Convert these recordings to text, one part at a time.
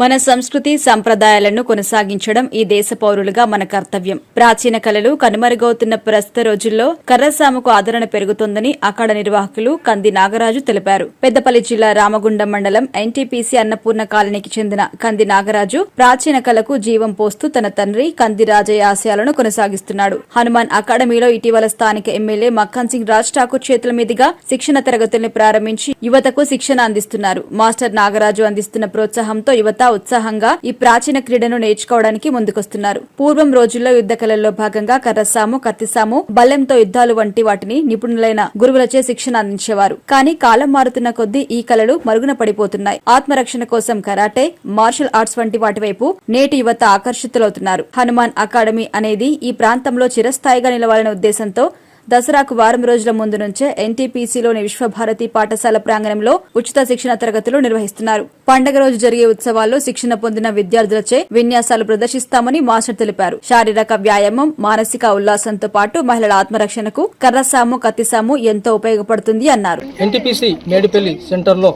మన సంస్కృతి సంప్రదాయాలను కొనసాగించడం ఈ దేశ పౌరులుగా మన కర్తవ్యం. ప్రాచీన కళలు కనుమరుగవుతున్న ప్రస్తుత రోజుల్లో కర్రసాముకు ఆదరణ పెరుగుతోందని అఖాడ నిర్వాహకులు కంది నాగరాజు తెలిపారు. పెద్దపల్లి జిల్లా రామగుండం మండలం ఎన్టీపీసీ అన్నపూర్ణ కాలనీకి చెందిన కంది నాగరాజు ప్రాచీన కళకు జీవం పోస్తూ తన తండ్రి కంది రాజయ్య ఆశయాలను కొనసాగిస్తున్నాడు. హనుమాన్ అకాడమీలో ఇటీవల స్థానిక ఎమ్మెల్యే మక్కన్ సింగ్ రాజ్ ఠాకూర్ చేతుల మీదుగా శిక్షణ తరగతుల్ని ప్రారంభించి యువతకు శిక్షణ అందిస్తున్నారు. మాస్టర్ నాగరాజు అందిస్తున్న ప్రోత్సాహంతో యువత ఉత్సాహంగా ఈ ప్రాచీన క్రీడను నేర్చుకోవడానికి ముందుకొస్తున్నారు. పూర్వం రోజుల్లో యుద్ధ కళల్లో భాగంగా కర్రసాము కత్తిసాము బలెంతో యుద్ధాలు వంటి వాటిని నిపుణులైన గురువులచే శిక్షణ అందించేవారు. కానీ కాలం మారుతున్న కొద్దీ ఈ కళలు మరుగున పడిపోతున్నాయి. ఆత్మరక్షణ కోసం కరాటే మార్షల్ ఆర్ట్స్ వంటి వాటి వైపు నేటి యువత ఆకర్షితులవుతున్నారు. హనుమాన్ అకాడమీ అనేది ఈ ప్రాంతంలో చిరస్థాయిగా నిలవాలనే ఉద్దేశంతో దసరాకు వారం రోజుల ముందు నుంచే ఎన్టీపీసీలోని విశ్వభారతి పాఠశాల ప్రాంగణంలో ఉచిత శిక్షణ తరగతులు నిర్వహిస్తున్నారు. పండగ రోజు జరిగే ఉత్సవాల్లో శిక్షణ పొందిన విద్యార్థులచే విన్యాసాలు ప్రదర్శిస్తామని మాస్టర్ తెలిపారు. శారీరక వ్యాయామం మానసిక ఉల్లాసంతో పాటు మహిళల ఆత్మరక్షణకు కర్రసాము కత్తిసాము ఎంతో ఉపయోగపడుతుంది అన్నారు. ఎన్టీపీసీ మేడిపల్లి సెంటర్లో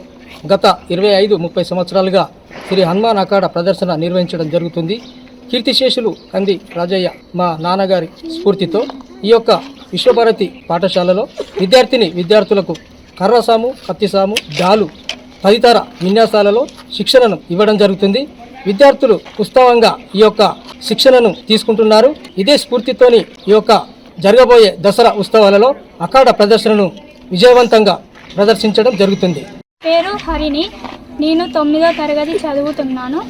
గత ఇరవై ఐదు ముప్పై సంవత్సరాలుగా శ్రీ హనుమాన్ అఖాడ ప్రదర్శన నిర్వహించడం జరుగుతుంది. కీర్తిశేషులు కంది రాజయ్య మా నాన్నగారి స్ఫూర్తితో ఈ యొక్క విశ్వభారతి పాఠశాలలో విద్యార్థిని విద్యార్థులకు కర్రసాము కత్తిసాము డాలు తదితర విన్యాసాలలో శిక్షణను ఇవ్వడం జరుగుతుంది. విద్యార్థులు ఉత్సవంగా ఈ యొక్క శిక్షణను తీసుకుంటున్నారు. ఇదే స్ఫూర్తితోని ఈ యొక్క జరగబోయే దసరా ఉత్సవాలలో అఖాడ ప్రదర్శనను విజయవంతంగా ప్రదర్శించడం జరుగుతుంది. పేరు హరిణి. నేను తొమ్మిదో తరగతి చదువుతున్నాను.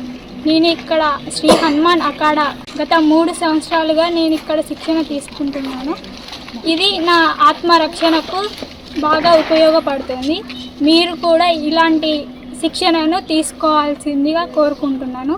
నేను ఇక్కడ శ్రీ హనుమాన్ అకాడ గత మూడు సంవత్సరాలుగా నేను ఇక్కడ శిక్షణ తీసుకుంటున్నాను. ఇది నా ఆత్మరక్షణకు బాగా ఉపయోగపడుతుంది. మీరు కూడా ఇలాంటి శిక్షణను తీసుకోవాల్సిందిగా కోరుకుంటున్నాను.